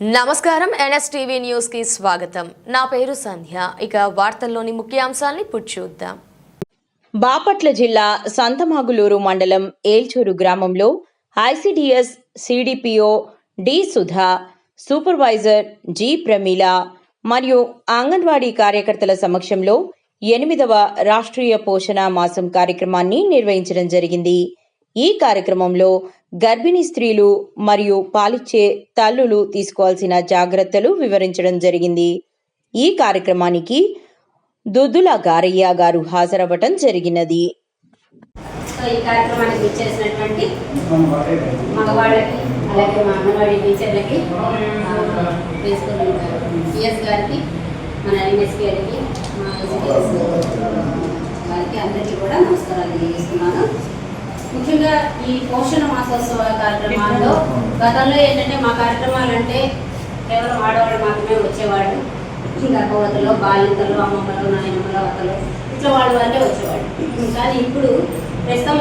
నమస్కారం ఎన్ఎస్టీవీ న్యూస్కి స్వాగతం. నా పేరు సంధ్య. ఇక వార్తల్లోని ముఖ్యాంశాల్ని చూద్దాం. బాపట్ల జిల్లా సంతమాగులూరు మండలం ఏల్చూరు గ్రామంలో ICDS CDPO D Sudha supervisor G Pramila మరియు అంగన్వాడీ కార్యకర్తల సమక్షంలో ఎనిమిదవ రాష్ట్రీయ పోషణ మాసం కార్యక్రమాన్ని నిర్వహించడం జరిగింది. ఈ కార్యక్రమంలో గర్భిణీ స్త్రీలు మరియు పాలిచ్చే తల్లులు తీసుకోవాల్సిన జాగ్రత్తలు వివరించడం జరిగింది. ఈ కార్యక్రమానికి దుద్దుల గారయ్య గారు హాజరవ్వటం జరిగినది. సో ఈ కార్యక్రమానికి ఇచ్చేసినటువంటి మగవాళ్ళకి అలాగే మా అంగన్వాడీ టీచర్లకి ప్రిన్సిపల్ పిఎస్ గారికి మన ఎంఎస్ గారికి మా ఎస్పీఎస్ గారికి అందరికీ కూడా నమస్కారాలు తెలియజేస్తున్నాను. ముఖ్యంగా ఈ పోషణ మాసోత్సవ కార్యక్రమాల్లో గతంలో ఏంటంటే మా కార్యక్రమాలు అంటే కేవలం ఆడవాళ్ళు మాత్రమే వచ్చేవాళ్ళు. గర్భవతులు బాలింతలు అమ్మమ్మలు నాయనమ్మలు అత్తలు ఇట్లా వాళ్ళు వాళ్ళే వచ్చేవాళ్ళు. కానీ ఇప్పుడు ప్రస్తుతం